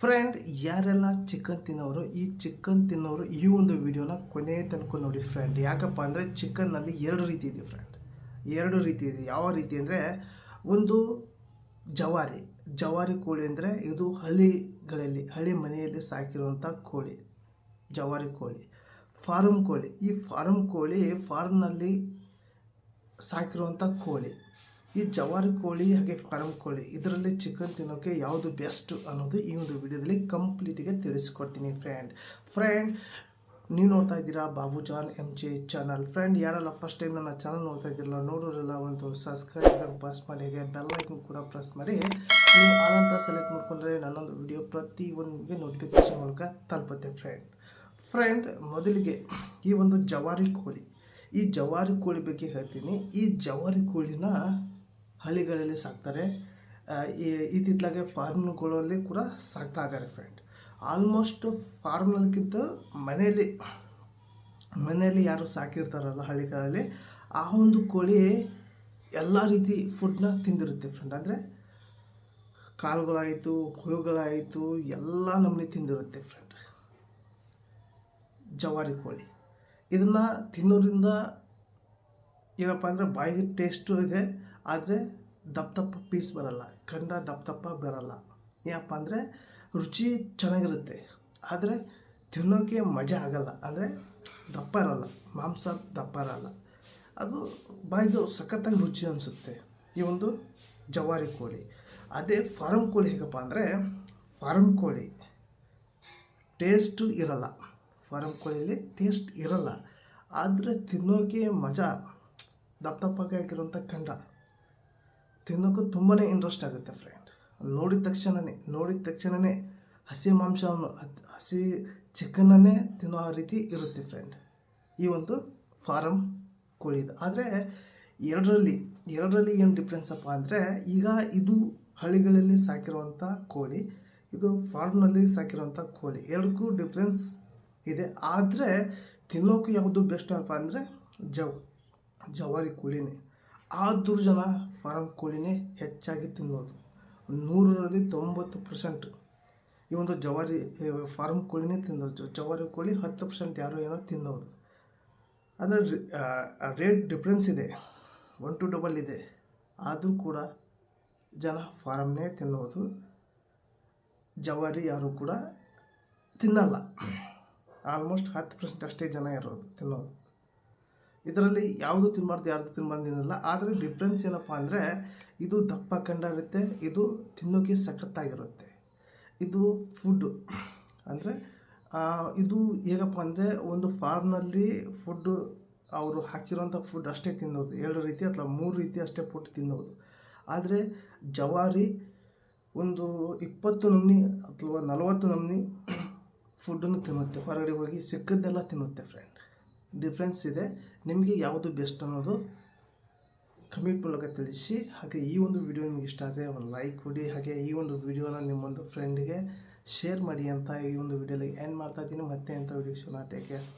Friend ಯಾರೆಲ್ಲ chicken ತಿನ್ನೋರು, ಈ chicken ತಿನ್ನೋರು ಈ ಒಂದು ವಿಡಿಯೋನ ಕೊನೆ ತನಕ ನೋಡಿ ಫ್ರೆಂಡ್ ಯಾಕಪ್ಪ ಅಂದರೆ ಚಿಕನ್ನಲ್ಲಿ ಎರಡು ರೀತಿ ಇದೆ ಫ್ರೆಂಡ್ ಎರಡು ರೀತಿ ಇದೆ. ಯಾವ ರೀತಿ ಅಂದರೆ ಒಂದು ಜವಾರಿ. ಜವಾರಿ ಕೋಳಿ ಅಂದರೆ ಇದು ಹಳ್ಳಿಗಳಲ್ಲಿ, ಹಳ್ಳಿ ಮನೆಯಲ್ಲಿ ಸಾಕಿರುವಂಥ ಕೋಳಿ. ಜವಾರಿ ಕೋಳಿ. ಫಾರಮ್ ಕೋಳಿ. ಈ ಫಾರಮ್ ಕೋಳಿ ಫಾರ್ಮ್ನಲ್ಲಿ ಸಾಕಿರುವಂಥ ಕೋಳಿ. ಈ ಜವಾರಿ ಕೋಳಿ ಹಾಗೆ ಫಾರಂ ಕೋಳಿ, ಇದರಲ್ಲಿ ಚಿಕನ್ ತಿನ್ನೋಕ್ಕೆ ಯಾವುದು ಬೆಸ್ಟು ಅನ್ನೋದು ಈ ಒಂದು ವಿಡಿಯೋದಲ್ಲಿ ಕಂಪ್ಲೀಟಿಗೆ ತಿಳಿಸ್ಕೊಡ್ತೀನಿ ಫ್ರೆಂಡ್ ಫ್ರೆಂಡ್ ನೀವು ನೋಡ್ತಾ ಇದ್ದೀರಾ Babu John M J channel friend ಯಾರೆಲ್ಲ ಫಸ್ಟ್ ಟೈಮ್ ನನ್ನ ಚಾನಲ್ ನೋಡ್ತಾ ಇದ್ದೀರಲ್ಲ, ನೋಡೋರೆಲ್ಲ ಒಂದು ಸಬ್ಸ್ಕ್ರೈಬ್ ಪಾಸ್ ಮಾಡಿ, ಹಾಗೆ ಬೆಲ್ ಐಕನ್ ಕೂಡ ಪ್ರೆಸ್ ಮಾಡಿ. ನೀವು ಆನಂತ ಸೆಲೆಕ್ಟ್ ಮಾಡ್ಕೊಂಡ್ರೆ ನನ್ನೊಂದು ವಿಡಿಯೋ ಪ್ರತಿ ಒಂದಿಗೆ ನೋಟಿಫಿಕೇಶನ್ ಮೂಲಕ ತಲುಪುತ್ತೆ ಫ್ರೆಂಡ್ ಫ್ರೆಂಡ್ ಮೊದಲಿಗೆ ಈ ಒಂದು ಜವಾರಿ ಕೋಳಿ, ಈ ಜವಾರಿ ಕೋಳಿ ಬಗ್ಗೆ ಹೇಳ್ತೀನಿ. ಈ ಜವಾರಿ ಕೋಳಿನ ಹಳ್ಳಿಗಳಲ್ಲಿ ಸಾಕ್ತಾರೆ. ಇತ್ತಿತ್ತಲಾಗೆ ಫಾರ್ಮ್ಗಳಲ್ಲಿ ಕೂಡ ಸಾಕ್ತಾ ಇದ್ದಾರೆ ಫ್ರೆಂಡ್ ಆಲ್ಮೋಸ್ಟ್ ಫಾರ್ಮ್ನಕ್ಕಿಂತ ಮನೆಯಲ್ಲಿ ಮನೆಯಲ್ಲಿ ಯಾರು ಸಾಕಿರ್ತಾರಲ್ಲ ಹಳ್ಳಿಗಳಲ್ಲಿ, ಆ ಒಂದು ಕೋಳಿ ಎಲ್ಲ ರೀತಿ ಫುಡ್ನ ತಿಂದಿರುತ್ತೆ ಫ್ರೆಂಡ್ ಅಂದರೆ ಕಾಳುಗಳಾಯಿತು ಹುಳುಗಳಾಯಿತು ಎಲ್ಲ ನಮ್ಮನೆ ತಿಂದಿರುತ್ತೆ ಫ್ರೆಂಡ್ ಜವಾರಿ ಕೋಳಿ. ಇದನ್ನು ತಿನ್ನೋದ್ರಿಂದ ಏನಪ್ಪ ಅಂದರೆ ಬಾಯಿಗೆ ಟೇಸ್ಟು ಇದೆ ಆದರೆ ದಪ್ಪ ದಪ್ಪ ಪೀಸ್ ಬರಲ್ಲ ಖಂಡ ದಪ್ಪ ದಪ್ಪ ಬರಲ್ಲ. ಏನಪ್ಪ ಅಂದರೆ ರುಚಿ ಚೆನ್ನಾಗಿರುತ್ತೆ, ಆದರೆ ತಿನ್ನೋಕ್ಕೆ ಮಜಾ ಆಗಲ್ಲ. ಅಂದರೆ ದಪ್ಪ ಇರೋಲ್ಲ, ಮಾಂಸ ದಪ್ಪ ಇರೋಲ್ಲ. ಅದು ಬಾಯಿಗೆ ಸಖತ್ತಾಗಿ ರುಚಿ ಅನಿಸುತ್ತೆ. ಈ ಒಂದು ಜವಾರಿ ಕೋಳಿ. ಅದೇ ಫಾರಮ್ ಕೋಳಿ ಹೇಗಪ್ಪ ಅಂದರೆ ಫಾರಮ್ ಕೋಳಿ ಟೇಸ್ಟು ಇರಲ್ಲ. ಫಾರಮ್ ಕೋಳಿಯಲ್ಲಿ ಟೇಸ್ಟ್ ಇರಲ್ಲ. ಆದರೆ ತಿನ್ನೋಕೆ ಮಜಾ ದಪ್ಪ ದಪ್ಪಗೆ ಹಾಕಿರುವಂಥ ಖಂಡ ತಿನ್ನೋಕ್ಕೂ ತುಂಬಾ ಇಂಟ್ರೆಸ್ಟ್ ಆಗುತ್ತೆ ಫ್ರೆಂಡ್ ನೋಡಿದ ತಕ್ಷಣವೇ ನೋಡಿದ ತಕ್ಷಣವೇ ಹಸಿ ಮಾಂಸವನ್ನು ಹಸಿ ಚಿಕನನ್ನೇ ತಿನ್ನೋ ರೀತಿ ಇರುತ್ತೆ ಫ್ರೆಂಡ್ ಈ ಒಂದು ಫಾರಮ್ ಕೋಳಿದು. ಆದರೆ ಎರಡರಲ್ಲಿ ಎರಡರಲ್ಲಿ ಏನು ಡಿಫ್ರೆನ್ಸ್ ಅಪ್ಪ ಅಂದರೆ ಈಗ ಇದು ಹಳ್ಳಿಗಳಲ್ಲಿ ಸಾಕಿರುವಂಥ ಕೋಳಿ, ಇದು ಫಾರ್ಮ್ನಲ್ಲಿ ಸಾಕಿರುವಂಥ ಕೋಳಿ, ಎರಡಕ್ಕೂ ಡಿಫ್ರೆನ್ಸ್ ಇದೆ. ಆದರೆ ತಿನ್ನೋಕ್ಕೂ ಯಾವುದು ಬೆಸ್ಟ್ ಅಪ್ಪ ಅಂದರೆ ಜವ್, ಜವಾರಿ ಕೋಳಿನೇ. ಆದರೂ ಜನ ಫಾರಂ ಕೋಳಿನೇ ಹೆಚ್ಚಾಗಿ ತಿನ್ನೋದು. ನೂರರಲ್ಲಿ ತೊಂಬತ್ತು ಪರ್ಸೆಂಟ್ ಈ ಒಂದು ಜವಾರಿ ಫಾರಂ ಕೋಳಿನೇ ತಿನ್ನೋದು. ಜವಾರಿ ಕೋಳಿ ಹತ್ತು ಪರ್ಸೆಂಟ್ ಯಾರೋ ಏನೋ ತಿನ್ನೋದು. ಅಂದರೆ ರೇಟ್ ಡಿಫ್ರೆನ್ಸ್ ಇದೆ. ಒನ್ ಟು ಡಬಲ್ ಇದೆ. ಆದರೂ ಕೂಡ ಜನ ಫಾರಮ್ನೇ ತಿನ್ನೋದು. ಜವಾರಿ ಯಾರು ಕೂಡ ತಿನ್ನಲ್ಲ. ಆಲ್ಮೋಸ್ಟ್ ಹತ್ತು ಪರ್ಸೆಂಟ್ ಅಷ್ಟೇ ಜನ ಇರೋದು ತಿನ್ನೋದು. ಇದರಲ್ಲಿ ಯಾವುದು ತಿನ್ನಬಾರ್ದು ಯಾವುದು ತಿನ್ನಬಾರ್ದು ಏನಿಲ್ಲ. ಆದರೆ ಡಿಫ್ರೆನ್ಸ್ ಏನಪ್ಪ ಅಂದರೆ, ಇದು ದಪ್ಪ ಕಂಡಿರುತ್ತೆ ಇದು ತಿನ್ನೋಕ್ಕೆ ಸಖತ್ತಾಗಿರುತ್ತೆ. ಇದು ಫುಡ್ಡು ಅಂದರೆ ಇದು ಹೇಗಪ್ಪ ಅಂದರೆ, ಒಂದು ಫಾರ್ಮ್ನಲ್ಲಿ ಫುಡ್ಡು ಅವರು ಹಾಕಿರೋಂಥ ಫುಡ್ ಅಷ್ಟೇ ತಿನ್ನೋದು. ಎರಡು ರೀತಿ ಅಥವಾ ಮೂರು ರೀತಿ ಅಷ್ಟೇ ಫುಡ್ ತಿನ್ನೋದು. ಆದರೆ, ಜವಾರಿ ಒಂದು ಇಪ್ಪತ್ತು ನಮ್ನಿ ಅಥವಾ ನಲವತ್ತು ನಮ್ನಿ ಫುಡ್ಡನ್ನು ತಿನ್ನುತ್ತೆ. ಹೊರಗಡೆ ಹೋಗಿ ಸಿಕ್ಕದ್ದೆಲ್ಲ ತಿನ್ನುತ್ತೆ ಫ್ರೆಂಡ್ ಡಿಫ್ರೆನ್ಸ್ ಇದೆ. ನಿಮಗೆ ಯಾವುದು ಬೆಸ್ಟ್ ಅನ್ನೋದು ಕಮೆಂಟ್ ಮೂಲಕ ತಿಳಿಸಿ. ಹಾಗೆ ಈ ಒಂದು ವಿಡಿಯೋ ನಿಮಗೆ ಇಷ್ಟ ಆದರೆ ಒಂದು ಲೈಕ್ ಕೊಡಿ. ಹಾಗೆ ಈ ಒಂದು ವಿಡಿಯೋನ ನಿಮ್ಮೊಂದು ಫ್ರೆಂಡ್ಗೆ ಶೇರ್ ಮಾಡಿ ಅಂತ ಈ ಒಂದು ವಿಡಿಯೋಲಿ ಎಂಡ್ ಮಾಡ್ತಾ ಇದ್ದೀನಿ. ಮತ್ತೆ ಅಂತ ವಿಡಿಯೋ ಟೇಕ್ ಕೇರ್